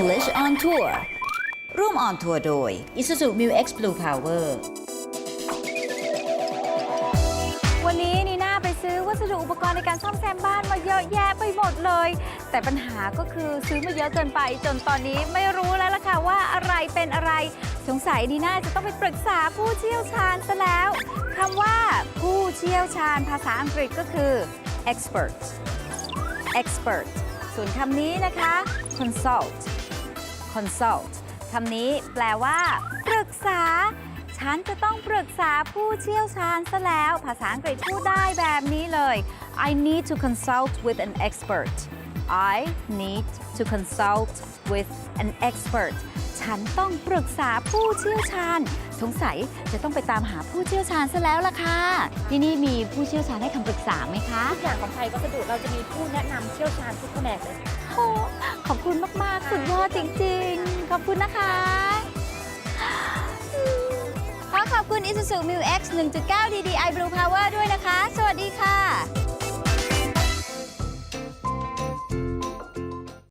English on Tour ร่วมออนทัวร์โดย Isuzu Mu X Blue Power วันนี้นีน่าไปซื้อวัสดุอุปกรณ์ในการซ่อมแซมบ้านมาเยอะแยะไปหมดเลย แต่ปัญหาก็คือซื้อมาเยอะเกินไป จนตอนนี้ไม่รู้แล้วล่ะค่ะว่าอะไรเป็นอะไร สงสัยนีน่าจะต้องไปปรึกษาผู้เชี่ยวชาญซะแล้วคำว่าผู้เชี่ยวชาญภาษาอังกฤษก็คือ expert expert ส่วนคำนี้นะคะ consult consult คำนี้แปลว่า ปรึกษา ฉันจะต้องปรึกษาผู้เชี่ยวชาญซะแล้ว ภาษาอังกฤษพูดได้แบบนี้เลย I need to consult with an expert I need to consult with an expert ฉันต้องปรึกษาผู้เชี่ยวชาญ สงสัยจะต้องไปตามหาผู้เชี่ยวชาญซะแล้วล่ะค่ะ ที่นี่มีผู้เชี่ยวชาญให้คำปรึกษาไหมคะ ทุกอย่างของไทยวัสดุเราจะมีผู้แนะนำเชี่ยวชาญทุกแผนกเลย โอ้ ขอบคุณมาก ๆ สุดยอดจริง ๆ ขอบคุณนะคะขอขอบคุณ Isuzu Mu X 1.9 DDI Blue Power ด้วยนะคะ สวัสดีค่ะ